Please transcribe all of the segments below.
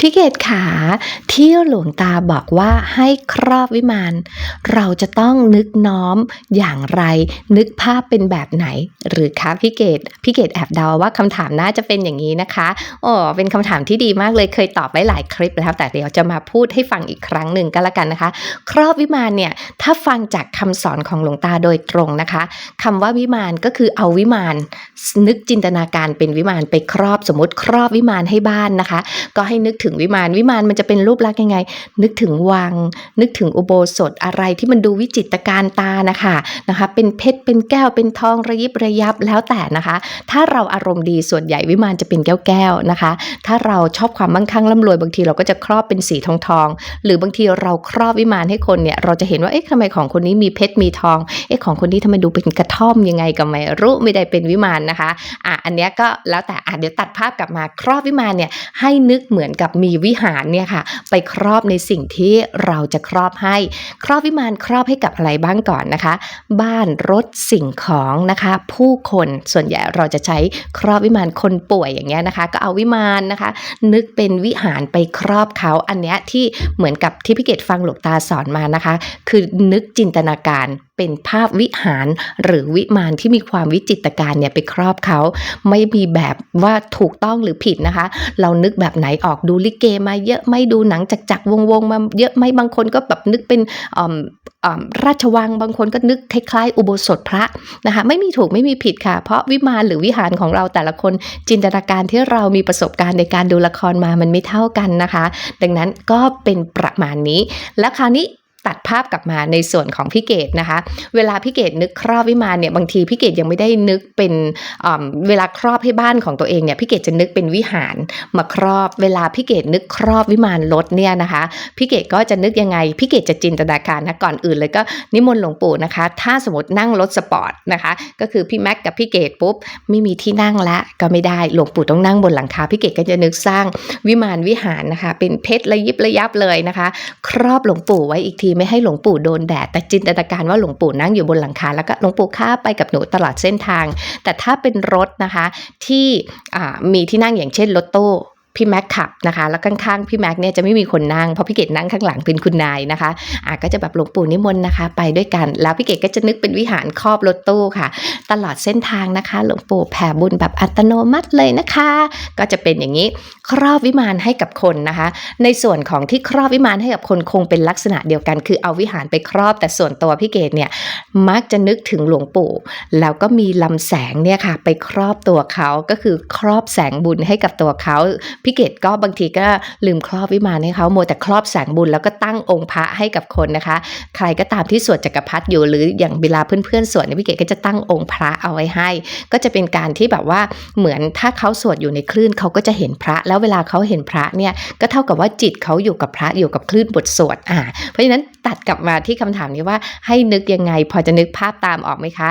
พี่เกดขาที่หลวงตาบอกว่าให้ครอบวิมาน เราจะต้องนึกน้อมอย่างไร นึกภาพเป็นแบบไหน หรือคะพี่เกดพี่เกดแอบเดาว่าคำถามน่าจะเป็นอย่างนี้นะคะโอ้เป็นคำถามที่ดีมากเลยเคยตอบไว้หลายคลิปแล้วแต่เดี๋ยวจะมาพูดให้ฟังอีกครั้งหนึ่งก็แล้วกันนะคะ ครอบวิมานเนี่ยถ้าฟังจากคำสอนของหลวงตาโดยตรงนะคะคำว่าวิมานก็คือเอาวิมาน นึกจินตนาการเป็นวิมานไปครอบสมมติครอบวิมานให้บ้านนะคะ ก็ให้นึกถึงวิมานวิมานมันจะเป็นรูปลักษณ์ยังไง นึกถึงวัง นึกถึงอุโบสถอะไรที่มันดูวิจิตรการตานะคะนะคะ เป็นเพชรเป็นแก้วเป็นทองระยิบระยับแล้วแต่นะคะ ถ้าเราอารมณ์ดีส่วนใหญ่วิมานจะเป็นแก้วแก้วนะคะ ถ้าเราชอบความมั่งคั่งร่ำรวยบางทีเราก็จะครอบเป็นสีทองทองหรือบางทีเราครอบวิมานให้คนเนี่ยเราจะเห็นว่าเอ๊ะทำไมของคนนี้มีเพชรมีทองเอ๊ะของคนนี้ทำไมดูเป็นกระท่อมยังไงก็ไม่รู้ไม่ได้เป็นวิมานนะคะอะอันเนี้ยก็แล้วแต่อะเดี๋ยวตัดภาพกลับมาครอบวิมานเนี่ยให้นึกเหมือนกับมีวิหารเนี่ยค่ะไปครอบในสิ่งที่เราจะครอบให้ ครอบวิมานครอบให้กับอะไรบ้างก่อนนะคะ บ้านรถสิ่งของนะคะ ผู้คนส่วนใหญ่เราจะใช้ครอบวิมานคนป่วยอย่างเงี้ยนะคะ ก็เอาวิมานนะคะ นึกเป็นวิหารไปครอบเขาอันเนี้ยที่เหมือนกับที่พี่เกดฟังหลวงตาสอนมานะคะ คือนึกจินตนาการเป็นภาพวิหารหรือวิมานที่มีความวิจิตรการเนี่ยไปครอบเขา ไม่มีแบบว่าถูกต้องหรือผิดนะคะ เรานึกแบบไหนออกดูลิเกมาเยอะไม่ดูหนังจักจักวงวงๆมาเยอะไม่บางคนก็แบบนึกเป็นอ่ออ่อราชวังบางคนก็นึกคล้ายๆ อุโบสถพระนะคะไม่มีถูกไม่มีผิดค่ะ เพราะวิมานหรือวิหารของเราแต่ละคนจินตนาการที่เรามีประสบการณ์ในการดูละครมามันไม่เท่ากันนะคะ ดังนั้นก็เป็นประมาณนี้ และคราวนี้ ตัดภาพกลับมาในส่วนของพี่เกดนะคะ เวลาพี่เกดนึกครอบวิมานเนี่ยบางทีพี่เกดยังไม่ได้นึกเป็นเวลาครอบให้บ้านของตัวเองเนี่ยพี่เกดจะนึกเป็นวิหารมาครอบ เวลาพี่เกดนึกครอบวิมานรถเนี่ยนะคะพี่เกดก็จะนึกยังไงพี่เกดจะจินตนาการนะก่อนอื่นเลยก็นิมนต์หลวงปู่นะคะ ถ้าสมมตินั่งรถสปอร์ตนะคะ ก็คือพี่แม็กกับพี่เกดปุ๊บไม่มีที่นั่งละก็ไม่ได้หลวงปู่ต้องนั่งบนหลังคาพี่เกดก็จะนึกสร้างวิมานวิหารนะคะ เป็นเพชรระยิบระยับเลยนะคะ ครอบหลวงปู่ไว้อีกทีไม่ให้หลวงปู่โดนแดด แต่จินตนาการว่าหลวงปู่นั่งอยู่บนหลังคาแล้วก็หลวงปู่ข้าไปกับหนูตลอดเส้นทาง แต่ถ้าเป็นรถนะคะที่มีที่นั่งอย่างเช่นรถโต้ พี่แม็กขับนะคะ แล้วข้างๆพี่แม็กเนี่ยจะไม่มีคนนั่งเพราะพี่เกดนั่งข้างหลังเป็นคุณนายนะคะอะก็จะแบบหลวงปู่นิมนต์นะคะ ไปด้วยกัน แล้วพี่เกดก็จะนึกเป็นวิหารครอบรถตู้ค่ะ ตลอดเส้นทางนะคะหลวงปู่แผ่บุญแบบอัตโนมัติเลยนะคะ ก็จะเป็นอย่างนี้ครอบวิมานให้กับคนนะคะ ในส่วนของที่ครอบวิมานให้กับคนคงเป็นลักษณะเดียวกัน คือเอาวิหารไปครอบ แต่ส่วนตัวพี่เกดเนี่ยมักจะนึกถึงหลวงปู่ แล้วก็มีลำแสงเนี่ยค่ะไปครอบตัวเขาก็คือครอบแสงบุญให้กับตัวเขาพี่เกดก็บางทีก็ลืมครอบวิมานให้เขาโมแต่ครอบแสงบุญแล้วก็ตั้งองค์พระให้กับคนนะคะ ใครก็ตามที่สวดจักรพรรดิอยู่หรืออย่างเวลาเพื่อนๆสวดเนี่ยพี่เกดก็จะตั้งองค์พระเอาไว้ให้ ก็จะเป็นการที่แบบว่าเหมือนถ้าเขาสวดอยู่ในคลื่นเขาก็จะเห็นพระ แล้วเวลาเขาเห็นพระเนี่ยก็เท่ากับว่าจิตเขาอยู่กับพระอยู่กับคลื่นบทสวดอ่าเพราะฉะนั้น ตัดกลับมาที่คำถามนี้ว่าให้นึกยังไง พอจะนึกภาพตามออกไหมคะ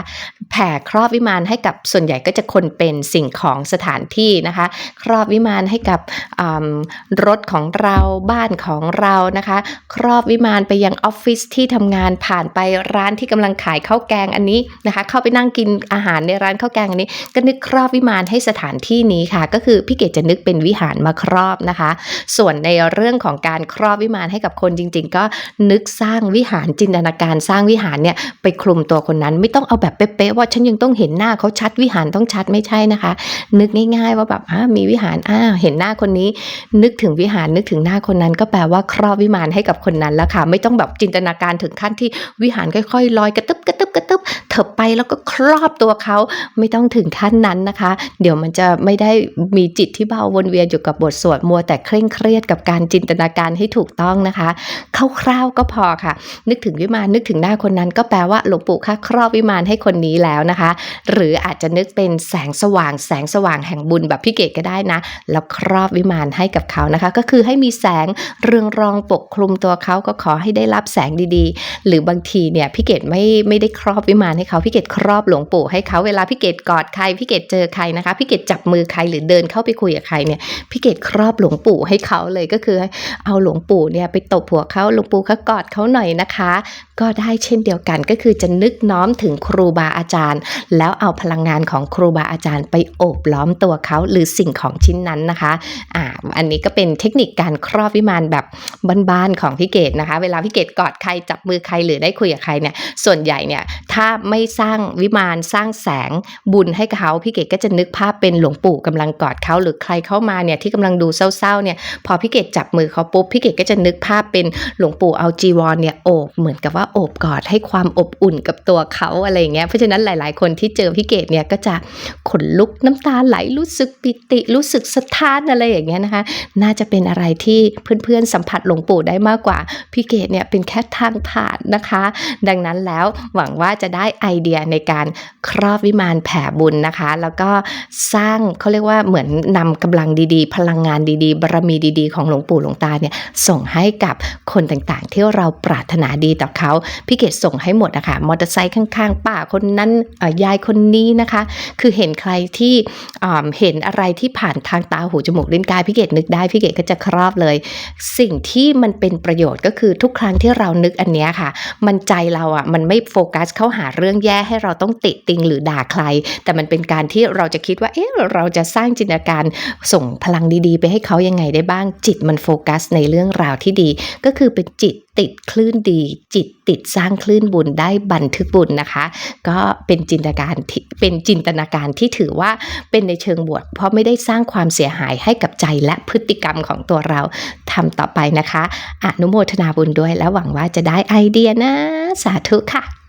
แผ่ครอบวิมานให้กับส่วนใหญ่ก็จะคนเป็นสิ่งของสถานที่นะคะ ครอบวิมานให้กับรถของเราบ้านของเรานะคะ ครอบวิมานไปยังออฟฟิศที่ทำงานผ่านไปร้านที่กำลังขายข้าวแกงอันนี้นะคะ เข้าไปนั่งกินอาหารในร้านข้าวแกงอันนี้ ก็นึกครอบวิมานให้สถานที่นี้ค่ะ ก็คือพี่เกดจะนึกเป็นวิหารมาครอบนะคะ ส่วนในเรื่องของการครอบวิมานให้กับคนจริง ๆ ก็นึกสร้างวิหารจินตนาการสร้างวิหารเนี่ยไปคลุมตัวคนนั้นไม่ต้องเอาแบบเป๊ะๆว่าฉันยังต้องเห็นหน้าเขาชัดวิหารต้องชัดไม่ใช่นะคะ นึกง่าย ๆ ว่าแบบอ่ามีวิหารอ่าเห็นหน้าคนนี้ นึกถึงวิหารนึกถึงหน้าคนนั้น ก็แปลว่าครอบวิมานให้กับคนนั้นแล้วค่ะ ไม่ต้องแบบจินตนาการถึงขั้นที่วิหารค่อยๆลอยกระตึบกระตึบ กระตึบเถิบไปแล้วก็ครอบตัวเขาไม่ต้องถึงขั้นนั้นนะคะ เดี๋ยวมันจะไม่ได้มีจิตที่เบาวนเวียนอยู่กับบทสวดมัวแต่เคร่งเครียดกับการจินตนาการให้ถูกต้องนะคะคร่าวๆก็พอค่ะ นึกถึงวิมานนึกถึงหน้าคนนั้น ก็แปลว่าหลวงปู่ค่าครอบวิมานให้คนนี้แล้วนะคะ หรืออาจจะนึกเป็นแสงสว่าง แสงสว่างแห่งบุญแบบพี่เกดก็ได้นะ แล้วครอบวิมานให้กับเขานะคะ ก็คือให้มีแสงเรืองรองปกคลุมตัวเขาก็ขอให้ได้รับแสงดีๆ หรือบางทีเนี่ยพี่เกดไม่ไม่ได้คครอบวิมานให้เขาพี่เกดครอบหลวงปู่ให้เขาเวลาพี่เกดกอดใครพี่เกดเจอใครนะคะพี่เกดจับมือใครหรือเดินเข้าไปคุยกับใครเนี่ยพี่เกดครอบหลวงปู่ให้เขาเลยก็คือ เอาหลวงปู่เนี่ยไปตบหัวเขาหลวงปู่เขากอดเขาหน่อยนะคะ ก็ได้เช่นเดียวกันก็คือจะนึกน้อมถึงครูบาอาจารย์ แล้วเอาพลังงานของครูบาอาจารย์ไปโอบล้อมตัวเขาหรือสิ่งของชิ้นนั้นนะคะอ่าอันนี้ก็เป็นเทคนิคการครอบวิมานแบบบ้านๆของพี่เกดนะคะ เวลาพี่เกดกอดใครจับมือใครหรือได้คุยกับใครเนี่ยส่วนใหญ่เนี่ยถ้าไม่สร้างวิมานสร้างแสงบุญให้เขาพี่เกดก็จะนึกภาพเป็นหลวงปู่กำลังกอดเขาหรือใครเข้ามาเนี่ยที่กำลังดูเศร้าๆเนี่ยพอพี่เกดจับมือเขาปุ๊บพี่เกดก็จะนึกภาพเป็นหลวงปู่เอาจีวรเนี่ยโอบเหมือนกับว่าโอบกอดให้ความอบอุ่นกับตัวเขาอะไรอย่างเงี้ยเพราะฉะนั้นหลาย ๆ คนที่เจอพี่เกดเนี่ยก็จะขนลุกน้ำตาไหลรู้สึกปิติรู้สึกสะท้านอะไรอย่างเงี้ยนะคะ น่าจะเป็นอะไรที่เพื่อนๆสัมผัสหลวงปู่ได้มากกว่าพี่เกดเนี่ยเป็นแค่ทางผ่านนะคะ ดังนั้นแล้วหวังว่าว่าจะได้ไอเดียในการครอบวิมานแผ่บุญนะคะ แล้วก็สร้างเขาเรียกว่าเหมือนนำกำลังดีๆ พลังงานดีๆบารมีดีๆ ของหลวงปู่หลวงตาเนี่ยส่งให้กับคนต่างๆ ที่เราปรารถนาดีต่อเขาพี่เกดส่งให้หมดนะคะมอเตอร์ไซค์ข้างๆป้าคนนั้นยายคนนี้นะคะ คือเห็นใครที่เห็นอะไรที่ผ่านทางตาหูจมูกลิ้นกายพี่เกดนึกได้พี่เกดก็จะครอบเลย สิ่งที่มันเป็นประโยชน์ก็คือทุกครั้งที่เรานึกอันเนี้ยค่ะ มันใจเราอะมันไม่โฟกัสเข้าหาเรื่องแย่ให้เราต้องติติงหรือด่าใคร แต่มันเป็นการที่เราจะคิดว่าเอ๊ะเราจะสร้างจินตนาการส่งพลังดีๆ ไปให้เขายังไงได้บ้าง จิตมันโฟกัสในเรื่องราวที่ดี ก็คือเป็นจิตติดคลื่นดี จิตติดสร้างคลื่นบุญได้บันทึกบุญนะคะ ก็เป็นจินตนาการที่เป็นจินตนาการที่ถือว่าเป็นในเชิงบวกเพราะไม่ได้สร้างความเสียหายให้กับใจและพฤติกรรมของตัวเราทำต่อไปนะคะ อนุโมทนาบุญด้วย และหวังว่าจะได้ไอเดียนะ สาธุค่ะ